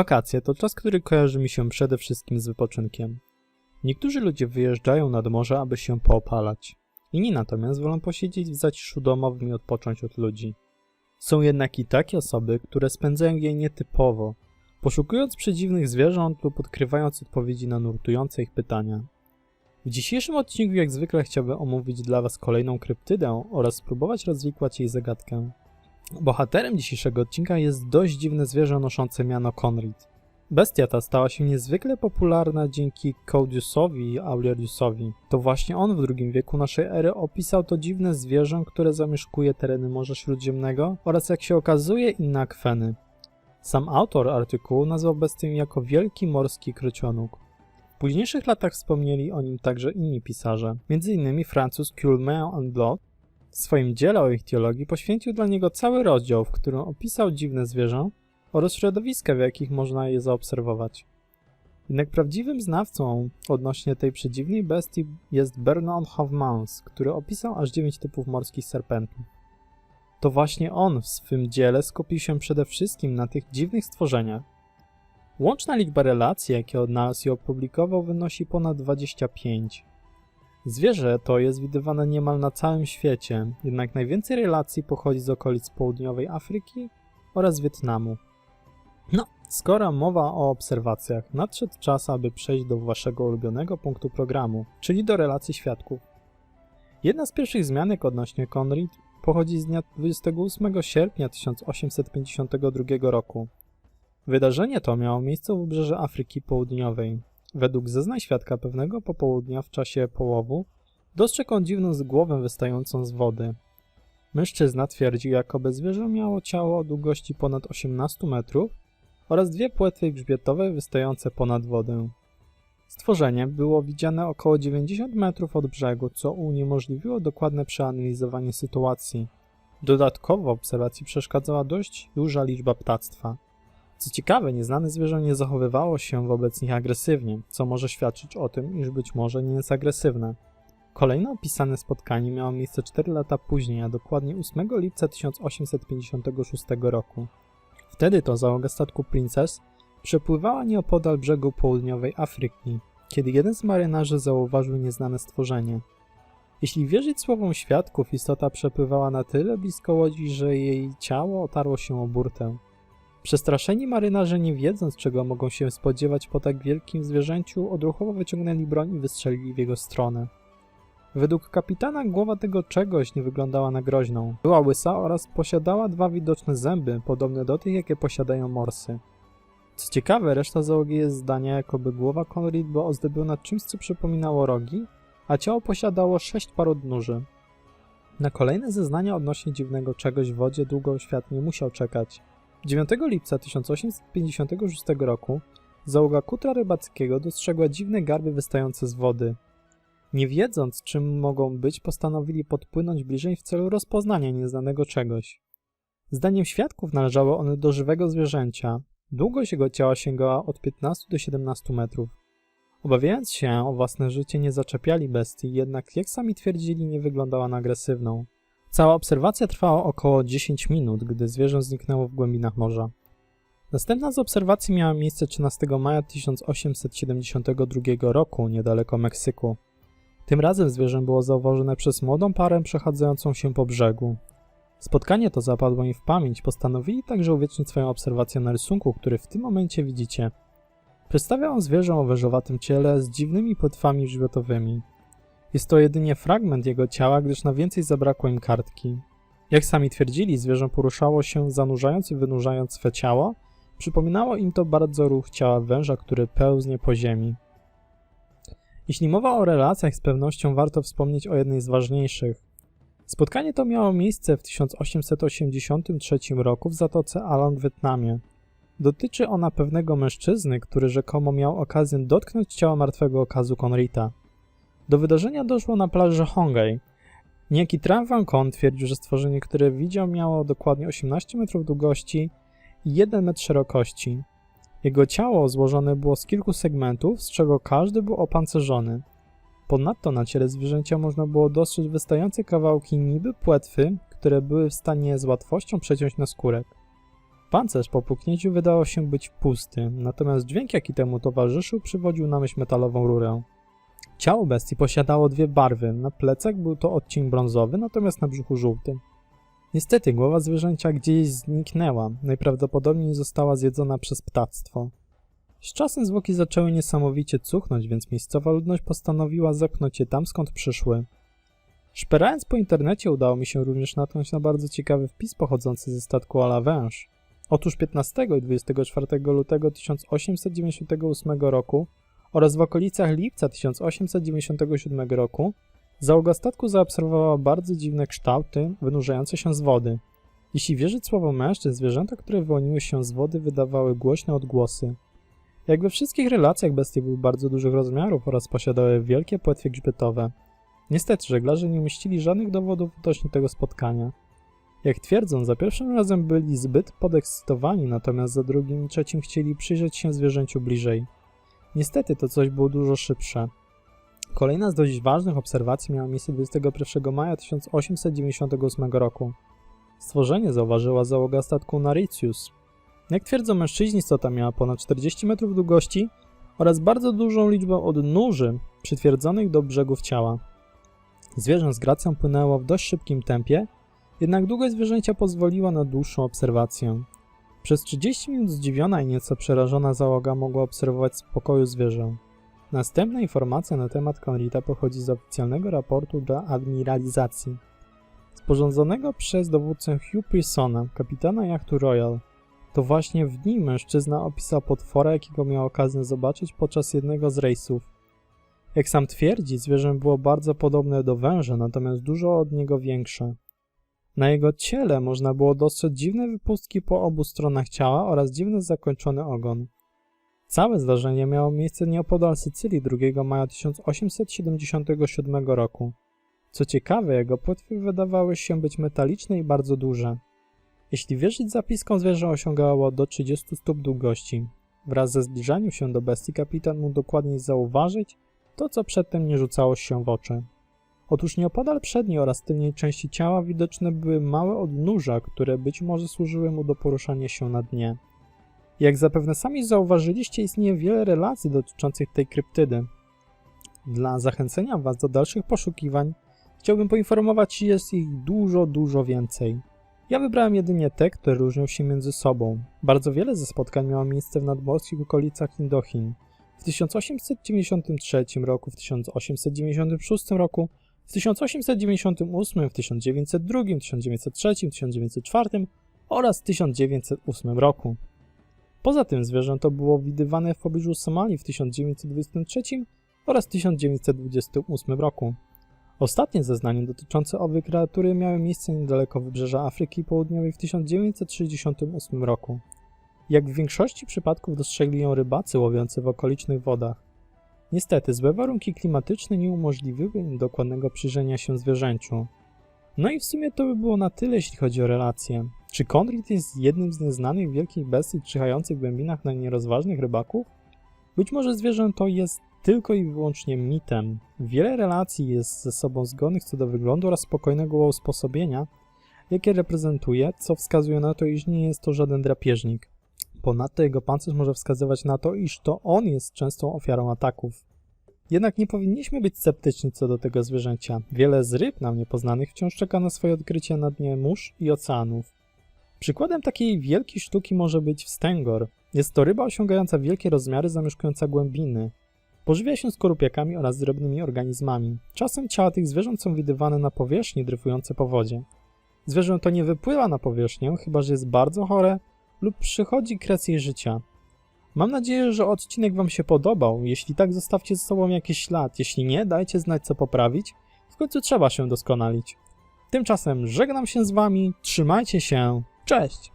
Wakacje to czas, który kojarzy mi się przede wszystkim z wypoczynkiem. Niektórzy ludzie wyjeżdżają nad morze, aby się poopalać. Inni natomiast wolą posiedzieć w zaciszu domowym i odpocząć od ludzi. Są jednak i takie osoby, które spędzają je nietypowo, poszukując przedziwnych zwierząt lub odkrywając odpowiedzi na nurtujące ich pytania. W dzisiejszym odcinku jak zwykle chciałbym omówić dla Was kolejną kryptydę oraz spróbować rozwikłać jej zagadkę. Bohaterem dzisiejszego odcinka jest dość dziwne zwierzę noszące miano Conrid. Bestia ta stała się niezwykle popularna dzięki Claudiusowi Aureliusowi. To właśnie on w II wieku naszej ery opisał to dziwne zwierzę, które zamieszkuje tereny Morza Śródziemnego oraz jak się okazuje inne akweny. Sam autor artykułu nazwał bestię jako wielki morski krocionóg. W późniejszych latach wspomnieli o nim także inni pisarze, m.in. Francuz Culmain and Blot. W swoim dziele o ichtiologii poświęcił dla niego cały rozdział, w którym opisał dziwne zwierzę oraz środowiska, w jakich można je zaobserwować. Jednak prawdziwym znawcą odnośnie tej przedziwnej bestii jest Bernard Hofmans, który opisał aż 9 typów morskich serpentów. To właśnie on w swym dziele skupił się przede wszystkim na tych dziwnych stworzeniach. Łączna liczba relacji, jakie odnalazł i opublikował, wynosi ponad 25. Zwierzę to jest widywane niemal na całym świecie, jednak najwięcej relacji pochodzi z okolic południowej Afryki oraz Wietnamu. No, skoro mowa o obserwacjach, nadszedł czas, aby przejść do waszego ulubionego punktu programu, czyli do relacji świadków. Jedna z pierwszych zmianek odnośnie Conrid pochodzi z dnia 28 sierpnia 1852 roku. Wydarzenie to miało miejsce u wybrzeży Afryki Południowej. Według zeznań świadka pewnego popołudnia w czasie połowu dostrzegł on dziwną głowę wystającą z wody. Mężczyzna twierdził, jakoby zwierzę miało ciało o długości ponad 18 metrów oraz dwie płetwy grzbietowe wystające ponad wodę. Stworzenie było widziane około 90 metrów od brzegu, co uniemożliwiło dokładne przeanalizowanie sytuacji. Dodatkowo obserwacji przeszkadzała dość duża liczba ptactwa. Co ciekawe, nieznane zwierzę nie zachowywało się wobec nich agresywnie, co może świadczyć o tym, iż być może nie jest agresywne. Kolejne opisane spotkanie miało miejsce 4 lata później, a dokładnie 8 lipca 1856 roku. Wtedy to załoga statku Princess przepływała nieopodal brzegu południowej Afryki, kiedy jeden z marynarzy zauważył nieznane stworzenie. Jeśli wierzyć słowom świadków, istota przepływała na tyle blisko łodzi, że jej ciało otarło się o burtę. Przestraszeni marynarze, nie wiedząc czego mogą się spodziewać po tak wielkim zwierzęciu, odruchowo wyciągnęli broń i wystrzelili w jego stronę. Według kapitana głowa tego czegoś nie wyglądała na groźną. Była łysa oraz posiadała dwa widoczne zęby, podobne do tych, jakie posiadają morsy. Co ciekawe, reszta załogi jest zdania, jakoby głowa Conrid była ozdobiona czymś, co przypominało rogi, a ciało posiadało sześć par odnóży. Na kolejne zeznania odnośnie dziwnego czegoś w wodzie długo świat nie musiał czekać. 9 lipca 1856 roku załoga kutra rybackiego dostrzegła dziwne garby wystające z wody. Nie wiedząc, czym mogą być, postanowili podpłynąć bliżej w celu rozpoznania nieznanego czegoś. Zdaniem świadków należały one do żywego zwierzęcia. Długość jego ciała sięgała od 15 do 17 metrów. Obawiając się o własne życie, nie zaczepiali bestii, jednak jak sami twierdzili, nie wyglądała na agresywną. Cała obserwacja trwała około 10 minut, gdy zwierzę zniknęło w głębinach morza. Następna z obserwacji miała miejsce 13 maja 1872 roku, niedaleko Meksyku. Tym razem zwierzę było zauważone przez młodą parę przechadzającą się po brzegu. Spotkanie to zapadło im w pamięć, postanowili także uwiecznić swoją obserwację na rysunku, który w tym momencie widzicie. Przedstawia on zwierzę o wężowatym ciele z dziwnymi płetwami grzbiotowymi. Jest to jedynie fragment jego ciała, gdyż na więcej zabrakło im kartki. Jak sami twierdzili, zwierzę poruszało się zanurzając i wynurzając swe ciało. Przypominało im to bardzo ruch ciała węża, który pełznie po ziemi. Jeśli mowa o relacjach, z pewnością warto wspomnieć o jednej z ważniejszych. Spotkanie to miało miejsce w 1883 roku w zatoce Along w Wietnamie. Dotyczy ona pewnego mężczyzny, który rzekomo miał okazję dotknąć ciała martwego okazu Conrita. Do wydarzenia doszło na plaży Hongay. Niejaki Tram Van Con twierdził, że stworzenie, które widział, miało dokładnie 18 metrów długości i 1 metr szerokości. Jego ciało złożone było z kilku segmentów, z czego każdy był opancerzony. Ponadto na ciele zwierzęcia można było dostrzec wystające kawałki niby płetwy, które były w stanie z łatwością przeciąć na skórek. Pancerz po puknięciu wydawał się być pusty, natomiast dźwięk, jaki temu towarzyszył, przywodził na myśl metalową rurę. Ciało bestii posiadało dwie barwy. Na plecach był to odcień brązowy, natomiast na brzuchu żółty. Niestety głowa zwierzęcia gdzieś zniknęła, najprawdopodobniej została zjedzona przez ptactwo. Z czasem zwłoki zaczęły niesamowicie cuchnąć, więc miejscowa ludność postanowiła zepchnąć je tam, skąd przyszły. Szperając po internecie udało mi się również natknąć na bardzo ciekawy wpis pochodzący ze statku Ala Węż. Otóż 15 i 24 lutego 1898 roku oraz w okolicach lipca 1897 roku załoga statku zaobserwowała bardzo dziwne kształty wynurzające się z wody. Jeśli wierzyć słowom mężczyzn, zwierzęta, które wyłoniły się z wody wydawały głośne odgłosy. Jak we wszystkich relacjach bestie były bardzo dużych rozmiarów oraz posiadały wielkie płetwy grzbietowe. Niestety żeglarze nie umieścili żadnych dowodów odnośnie tego spotkania. Jak twierdzą, za pierwszym razem byli zbyt podekscytowani, natomiast za drugim i trzecim chcieli przyjrzeć się zwierzęciu bliżej. Niestety to coś było dużo szybsze. Kolejna z dość ważnych obserwacji miała miejsce 21 maja 1898 roku. Stworzenie zauważyła załoga statku Naricius. Jak twierdzą mężczyźni, istota miała ponad 40 metrów długości oraz bardzo dużą liczbę odnóży przytwierdzonych do brzegów ciała. Zwierzę z gracją płynęło w dość szybkim tempie, jednak długość zwierzęcia pozwoliła na dłuższą obserwację. Przez 30 minut zdziwiona i nieco przerażona załoga mogła obserwować z pokoju zwierzę. Następna informacja na temat Conrita pochodzi z oficjalnego raportu do admiralizacji, sporządzonego przez dowódcę Hugh Pearsona, kapitana jachtu Royal. To właśnie w nim mężczyzna opisał potwora, jakiego miał okazję zobaczyć podczas jednego z rejsów. Jak sam twierdzi, zwierzę było bardzo podobne do węża, natomiast dużo od niego większe. Na jego ciele można było dostrzec dziwne wypustki po obu stronach ciała oraz dziwny zakończony ogon. Całe zdarzenie miało miejsce nieopodal Sycylii 2 maja 1877 roku. Co ciekawe, jego płetwy wydawały się być metaliczne i bardzo duże. Jeśli wierzyć zapiskom, zwierzę osiągało do 30 stóp długości. Wraz ze zbliżaniem się do bestii kapitan mógł dokładniej zauważyć to, co przedtem nie rzucało się w oczy. Otóż nieopodal przedniej oraz tylnej części ciała widoczne były małe odnóża, które być może służyły mu do poruszania się na dnie. Jak zapewne sami zauważyliście, istnieje wiele relacji dotyczących tej kryptydy. Dla zachęcenia Was do dalszych poszukiwań chciałbym poinformować, że jest ich dużo, dużo więcej. Ja wybrałem jedynie te, które różnią się między sobą. Bardzo wiele ze spotkań miało miejsce w nadmorskich okolicach Indochin. W 1893 roku, w 1896 roku, w 1898, w 1902, 1903, 1904 oraz 1908 roku. Poza tym zwierzę to było widywane w pobliżu Somalii w 1923 oraz 1928 roku. Ostatnie zeznania dotyczące owej kreatury miały miejsce niedaleko wybrzeża Afryki Południowej w 1968 roku. Jak w większości przypadków dostrzegli ją rybacy łowiący w okolicznych wodach. Niestety, złe warunki klimatyczne nie umożliwiły im dokładnego przyjrzenia się zwierzęciu. No i w sumie to by było na tyle, jeśli chodzi o relacje. Czy Konrad jest jednym z nieznanych wielkich bestii czyhających w głębinach na nierozważnych rybaków? Być może zwierzę to jest tylko i wyłącznie mitem. Wiele relacji jest ze sobą zgodnych co do wyglądu oraz spokojnego usposobienia, jakie reprezentuje, co wskazuje na to, iż nie jest to żaden drapieżnik. Ponadto jego pancerz może wskazywać na to, iż to on jest częstą ofiarą ataków. Jednak nie powinniśmy być sceptyczni co do tego zwierzęcia. Wiele z ryb nam niepoznanych wciąż czeka na swoje odkrycie na dnie mórz i oceanów. Przykładem takiej wielkiej sztuki może być wstęgor. Jest to ryba osiągająca wielkie rozmiary, zamieszkująca głębiny. Pożywia się skorupiakami oraz drobnymi organizmami. Czasem ciała tych zwierząt są widywane na powierzchni dryfujące po wodzie. Zwierzę to nie wypływa na powierzchnię, chyba że jest bardzo chore lub przychodzi kres jej życia. Mam nadzieję, że odcinek Wam się podobał. Jeśli tak, zostawcie ze sobą jakiś ślad. Jeśli nie, dajcie znać, co poprawić. W końcu trzeba się doskonalić. Tymczasem żegnam się z Wami, trzymajcie się, cześć!